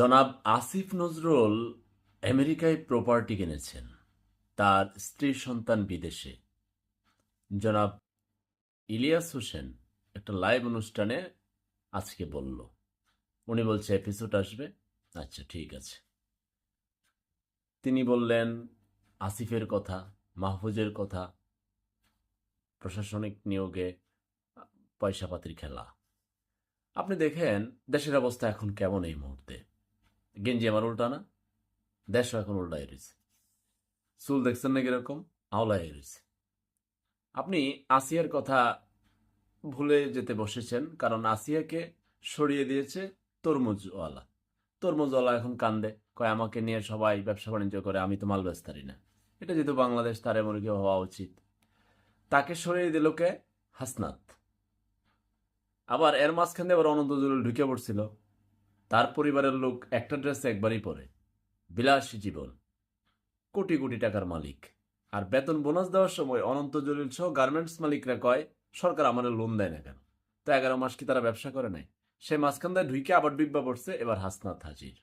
জনাব আসিফ নজরুল আমেরিকায় প্রপার্টি কিনেছেন। তার স্ত্রী সন্তান বিদেশে। জনাব ইলিয়াস হোসেন একটা লাইভ অনুষ্ঠানে আজকে বলল। উনি বলছে এপিসোড আসবে? আচ্ছা ঠিক আছে। তিনি বললেন, আসিফের কথা, মাহফুজের কথা, প্রশাসনিক নিয়োগে পয়সাপাতির খেলা। আপনি দেখেন, দেশের অবস্থা এখন কেমন এই মুহূর্তে? গেঞ্জি আমার উল্টা না দেশও এখন উল্টায় রয়েছে। চুল দেখছেন না কীরকম? আওলায় রয়েছে। আপনি আসিয়ার কথা ভুলে যেতে বসেছেন, কারণ আসিয়াকে সরিয়ে দিয়েছে তরমুজওয়ালা। তরমুজওয়ালা এখন কান্দে, কয়, আমাকে নিয়ে সবাই ব্যবসা বাণিজ্য করে, আমি তো মাল বেচতারি না। এটা যেহেতু বাংলাদেশ, তার এমন কেউ হওয়া উচিত। তাকে সরিয়ে দিল কে? হাসনাত। আবার এর মাঝখানে আবার অনন্ত জলিল ঢুকে পড়ছিল। তার পরিবারের লোক একটা ড্রেস একবারই পরে। বিলাসী জীবন। কোটি কোটি টাকার মালিক। আর বেতন বোনাস দেওয়ার সময় অনন্ত জলিল সহ গার্মেন্টস মালিকরা কয়, সরকার আমাদের লোন দেয় না কেন? তো এগারো মাস কি তারা ব্যবসা করে নাই? সে মাঝখান দিয়ে ঢুকে আবার ডিব্বা পড়ছে, এবার হাসনাত হাজির।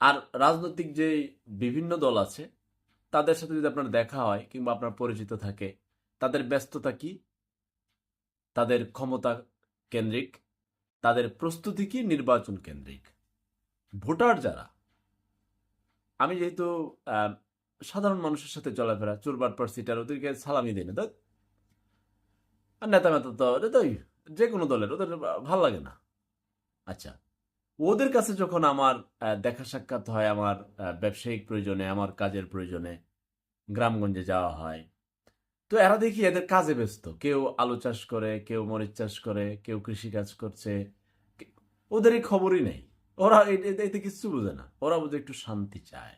আর রাজনৈতিক যে বিভিন্ন দল আছে, তাদের সাথে যদি আপনার দেখা হয় কিংবা আপনার পরিচিত থাকে, তাদের ব্যস্ততা কি? তাদের ক্ষমতা কেন্দ্রিক? তাদের প্রস্তুতি কি নির্বাচন কেন্দ্রিক? ভোটার যারা, আমি যেহেতু সাধারণ মানুষের সাথে চলাফেরা চোরবার পর সিটার ওদেরকে সালামি দিই না আর নেতা মেতা তো ওটা তো যে কোনো দলের, ওদের ভালো লাগে না। আচ্ছা ওদের কাছে যখন আমার দেখা সাক্ষাৎ হয়, আমার ব্যবসায়িক প্রয়োজনে, আমার কাজের প্রয়োজনে, গ্রামগঞ্জে যাওয়া হয় তো এরা দেখি এদের কাজে ব্যস্ত। কেউ আলু চাষ করে, কেউ মরিচ চাষ করে, কেউ কৃষি কাজ করছে। ওদের এই খবরই নেই। ওরা এতে কিছু বোঝে না। ওরা বোঝে একটু শান্তি চায়।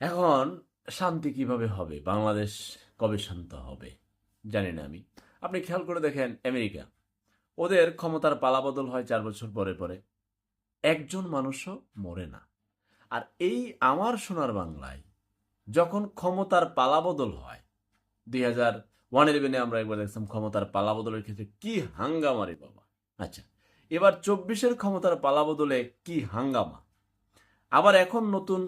এখন শান্তি কীভাবে হবে? বাংলাদেশ কবে শান্ত হবে? জানি না আমি। আপনি খেয়াল করে দেখেন, আমেরিকা। ওদের ক্ষমতার পালাবদল হয় চার বছর পরে পরে। একজন মানুষও মরে না। আর এই আমার সোনার বাংলায় যখন ক্ষমতার পালাবদল হয় দুই হাজার ওয়ান ইলেভেনে আমরা একবার দেখছিলাম ক্ষমতার পালা বদলের ক্ষেত্রে কি হাঙ্গামারে বাবা। আচ্ছা এবার চব্বিশের ক্ষমতার পালা বদলে কি হাঙ্গামা? আবার এখন নতুন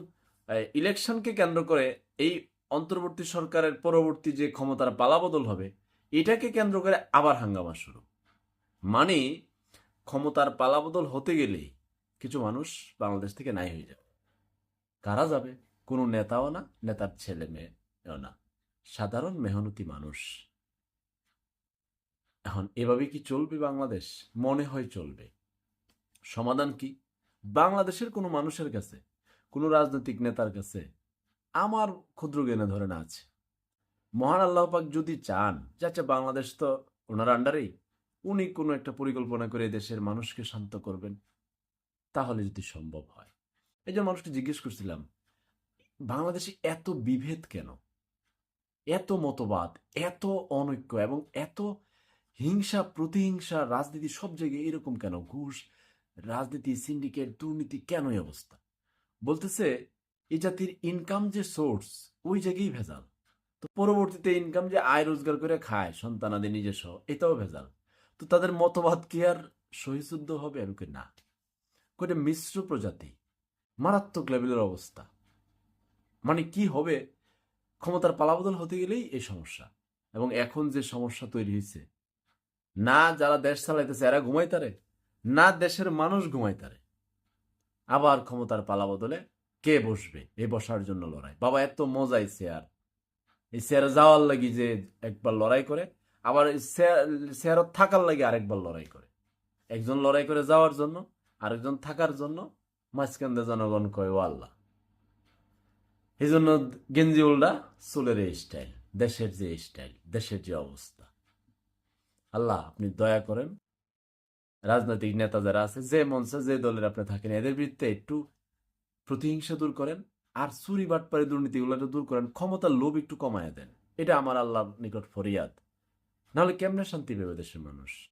ইলেকশনকে কেন্দ্র করে এই অন্তর্বর্তী সরকারের পরবর্তী যে ক্ষমতার পালাবদল হবে, এটাকে কেন্দ্র করে আবার হাঙ্গামা শুরু। মানে ক্ষমতার পালাবদল হতে গেলেই কিছু মানুষ বাংলাদেশ থেকে নাই হয়ে যাবে। কারা যাবে? কোনো নেতাও না, নেতার ছেলে মেয়েও না। সাধারণ মেহনতি মানুষ। এখন এভাবে কি চলবে বাংলাদেশ? মনে হয় চলবে। সমাধান কি? বাংলাদেশের কোনো মানুষের কাছে, কোনো রাজনৈতিক নেতার কাছে আমার ক্ষুদ্র জ্ঞানে ধরে না আছে। মহান আল্লাহ পাক যদি চান যে আচ্ছা বাংলাদেশ তো ওনার আন্ডারেই উনি কোনো একটা পরিকল্পনা করে দেশের মানুষকে শান্ত করবেন। তাহলে যদি সম্ভব হয়। এই জন্য মানুষকে জিজ্ঞেস করছিলাম, বাংলাদেশে এত বিভেদ কেন? এত মতবাদ, এত অনৈক্য এবং এত হিংসা, প্রতিহিংসা, রাজনীতি সব জায়গায় এরকম কেন? ঘুষ, রাজনীতি সিন্ডিকেট দুর্নীতি কেন এই অবস্থা? বলতেছে এই জাতির ইনকাম যে সোর্স ওই জায়গায় ভেজাল। তো পরবর্তীতে ইনকাম যে আয় রোজগার করে খায় সন্তানাদি নিজস্ব, এটাও ভেজাল। তো তাদের মতবাদ কি আর সহিশুদ্ধ হবে কই না? কইটা মিশ্র প্রজাতি, মারাত্মক লেভেলের অবস্থা। মানে কি হবে? ক্ষমতার পালাবদল হতে গেলেই এই সমস্যা। এবং এখন যে সমস্যা তৈরি হয়েছে, না যারা দেশ চালাইতেছে এরা ঘুমাইতারে না দেশের মানুষ ঘুমাইতারে আবার ক্ষমতার পালাবদলে কে বসবে এই বসার জন্য লড়াই? বাবা, এত মজাই চেয়ার এই চেয়ারে যাওয়ার লাগি যে একবার লড়াই করে, আবার চেয়ারত থাকার লাগি আরেকবার লড়াই করে। একজন লড়াই করে যাওয়ার জন্য, আরেকজন থাকার জন্য, মাঝখান দিয়ে জনগণ কয়, ও আল্লাহ। এই জন্য গেঞ্জি উল্ডা চুলের এই স্টাইল দেশের যে স্টাইল দেশের যে অবস্থা। আল্লাহ, আপনি দয়া করেন, রাজনৈতিক নেতা যারা আছে, যে মঞ্চে, যে দলের আপনি থাকেন, এদের বিরুদ্ধে একটু প্রতিহিংসা দূর করেন, আর চুরি বাটপারি দুর্নীতিগুলো দূর করেন, ক্ষমতার লোভ একটু কমায় দেন। এটা আমার আল্লাহর নিকট ফরিয়াদ। নাহলে কেমনে শান্তি পাবে দেশের মানুষ?